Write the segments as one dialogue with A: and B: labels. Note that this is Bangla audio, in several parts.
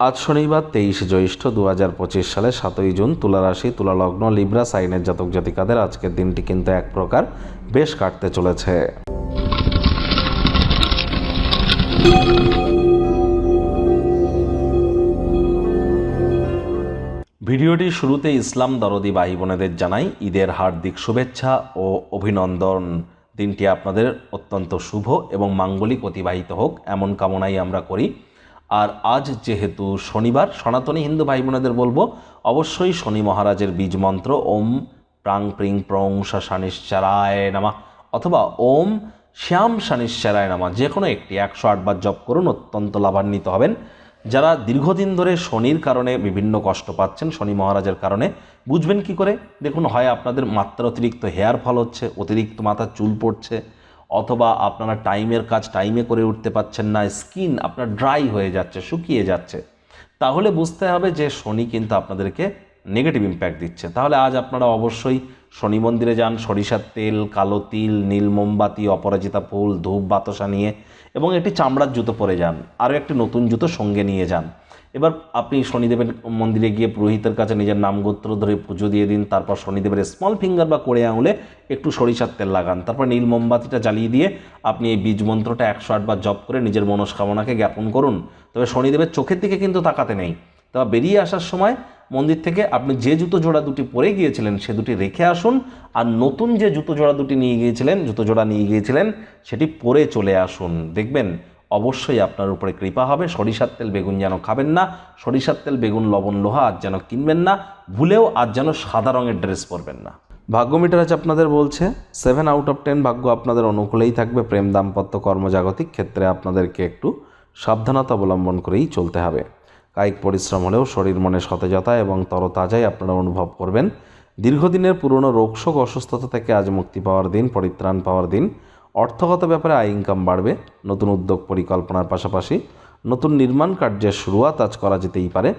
A: আজ শনিবার, তেইশে জ্যৈষ্ঠ দু হাজার পঁচিশ সালে সাতই জুন, তুলা রাশি, তুলা লিব্রা, সাইনের জাতক জাতিকাদের আজকের দিনটি কিন্তু এক প্রকার বেশ কাটতে চলেছে। ভিডিওটির শুরুতে ইসলাম দরদি ভাই বোনেদের জানাই ঈদের হার্দিক শুভেচ্ছা ও অভিনন্দন। দিনটি আপনাদের অত্যন্ত শুভ এবং মাঙ্গলিক অতিবাহিত হোক, এমন কামনাই আমরা করি। আর আজ যেহেতু শনিবার, সনাতনী হিন্দু ভাই বোনেদের বলব, অবশ্যই শনি মহারাজের বীজ মন্ত্র, ওম প্রাং প্রিং প্রং শানিশ্চারায় নামা, অথবা ওম শ্যাম শানিশ্চারায় নামা, যে কোনো একটি একশো আটবার জপ করুন, অত্যন্ত লাভান্বিত হবেন। যারা দীর্ঘদিন ধরে শনির কারণে বিভিন্ন কষ্ট পাচ্ছেন, শনি মহারাজের কারণে, বুঝবেন কি করে? দেখুন, হয় আপনাদের মাত্রা অতিরিক্ত হেয়ার ফল হচ্ছে, অতিরিক্ত মাথার চুল পড়ছে অথবা আপনারা টাইমের কাজ টাইমে করে উঠতে পারছেন না, স্কিন আপনার ড্রাই হয়ে যাচ্ছে, শুকিয়ে যাচ্ছে। তাহলে বুঝতে হবে যে শনি কিন্তু আপনাদেরকে নেগেটিভ ইম্প্যাক্ট দিচ্ছে। তাহলে আজ আপনারা অবশ্যই শনি মন্দিরে যান, সরিষার তেল, কালো তিল, নীল মোমবাতি, অপরাজিতা ফুল, ধূপ, বাতাসা নিয়ে এবং একটি চামড়ার জুতো পরে যান, আরও একটি নতুন জুতো সঙ্গে নিয়ে যান। এবার আপনি শনিদেবের মন্দিরে গিয়ে পুরোহিতের কাছে নিজের নাম গোত্র ধরে পুজো দিয়ে দিন, তারপর শনিদেবের স্মল ফিঙ্গার বা কোড়ে আঙুলে একটু সরিষার তেল লাগান। তারপর নীল মোমবাতিটা জ্বালিয়ে দিয়ে আপনি এই বীজ মন্ত্রটা একশো আটবার জপ করে নিজের মনস্কামনাকে জ্ঞাপন করুন। তবে শনিদেবের চোখের দিকে কিন্তু তাকাতে নেই। তবে বেরিয়ে আসার সময় মন্দির থেকে আপনি যে জুতো জোড়া দুটি পরে গিয়েছিলেন সে দুটি রেখে আসুন, আর নতুন যে জুতো জোড়া দুটি নিয়ে গিয়েছিলেন, জুতো জোড়া নিয়ে গিয়েছিলেন, সেটি পরে চলে আসুন। দেখবেন, অবশ্যই আপনার উপরে কৃপা হবে। সরিষার তেল বেগুন যেন খাবেন না, সরিষার তেল বেগুন, লবণ, লোহা আজ যেন কিনবেন না, ভুলেও আজ যেন সাদা রঙের ড্রেস পরবেন না। ভাগ্য মিটার আজ আপনাদের বলছে সেভেন আউট অফ টেন ভাগ্য আপনাদের অনুকূলেই থাকবে। প্রেম, দাম্পত্য, কর্মজাগতিক ক্ষেত্রে আপনাদেরকে একটু সাবধানতা অবলম্বন করেই চলতে হবে। কায়িক পরিশ্রম হলেও শরীর মনে সতেজতা এবং তরতাজাই আপনারা অনুভব করবেন। দীর্ঘদিনের পুরনো রোগশোক অসুস্থতা থেকে আজ মুক্তি পাওয়ার দিন, পরিত্রাণ পাওয়ার দিন। অর্থগত ব্যাপারে আয় ইনকাম বাড়বে, নতুন উদ্যোগ পরিকল্পনার পাশাপাশি নতুন নির্মাণ কার্যের শুরুয়াত আজ করা যেতেই পারে।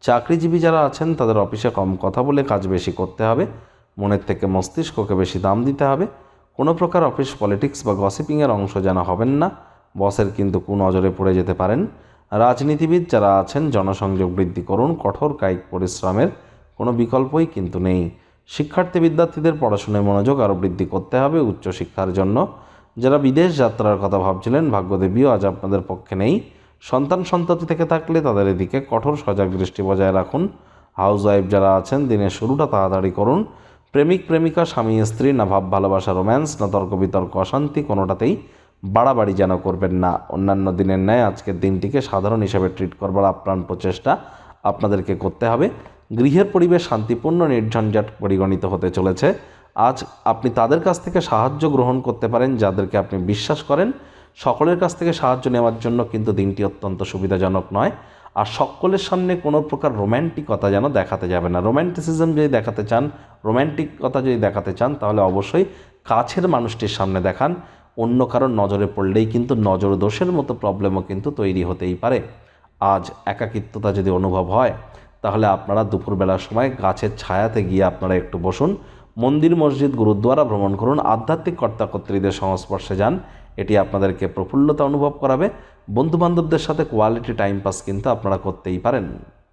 A: চাকরিজীবী যারা আছেন, তাদের অফিসে কম কথা বলে কাজ বেশি করতে হবে। মনের থেকে মস্তিষ্ককে বেশি দাম দিতে হবে। কোনো প্রকার অফিস পলিটিক্স বা গসিপিংয়ের অংশ যেন হবেন না। বসের কিন্তু কুনজরে পড়ে যেতে পারেন। রাজনীতিবিদ যারা আছেন, জনসংযোগ বৃদ্ধি করুন, কঠোর কায়িক পরিশ্রমের কোনো বিকল্পই কিন্তু নেই। শিক্ষার্থী বিদ্যার্থীদের পড়াশোনায় মনোযোগ আরও বৃদ্ধি করতে হবে উচ্চশিক্ষার জন্য। যারা বিদেশ যাত্রার কথা ভাবছিলেন, ভাগ্যদেবীও আজ আপনাদের পক্ষে নেই। সন্তান সন্ততি থেকে থাকলে তাদের এদিকে কঠোর সজাগ দৃষ্টি বজায় রাখুন। হাউস ওয়াইফ যারা আছেন, দিনের শুরুটা তাড়াতাড়ি করুন। প্রেমিক প্রেমিকা, স্বামী স্ত্রী, না ভাব, ভালোবাসা, রোম্যান্স, না তর্ক বিতর্ক, অশান্তি কোনোটাতেই বাড়াবাড়ি যেন করবেন না। অন্যান্য দিনের ন্যায় আজকের দিনটিকে সাধারণ হিসেবে ট্রিট করবার আপ্রাণ প্রচেষ্টা আপনাদেরকে করতে হবে। গৃহের পরিবেশ শান্তিপূর্ণ, নির্ঝঞ্ঝাট পরিগণিত হতে চলেছে। আজ আপনি তাদের কাছ থেকে সাহায্য গ্রহণ করতে পারেন যাদেরকে আপনি বিশ্বাস করেন। সকলের কাছ থেকে সাহায্য নেওয়ার জন্য কিন্তু দিনটি অত্যন্ত সুবিধাজনক নয়। আর সকলের সামনে কোনো প্রকার রোম্যান্টিকতা যেন দেখাতে যাবে না। রোম্যান্টিসিজম যদি দেখাতে চান, রোম্যান্টিকতা যদি দেখাতে চান, তাহলে অবশ্যই কাছের মানুষটির সামনে দেখান। অন্য কারোর নজরে পড়লেই কিন্তু নজর দোষের মতো প্রবলেমও কিন্তু তৈরি হতেই পারে। আজ একাকিত্বতা যদি অনুভব হয়, তাহলে আপনারা দুপুরবেলার সময় গাছের ছায়াতে গিয়ে আপনারা একটু বসুন। মন্দির, মসজিদ, গুরুদ্বারা ভ্রমণ করুন। আধ্যাত্মিক কর্তাকর্ত্রীদের সংস্পর্শে যান। এটি আপনাদেরকে প্রফুল্লতা অনুভব করাবে। বন্ধুবান্ধবদের সাথে কোয়ালিটি টাইম পাস কিন্তু আপনারা করতেই পারেন।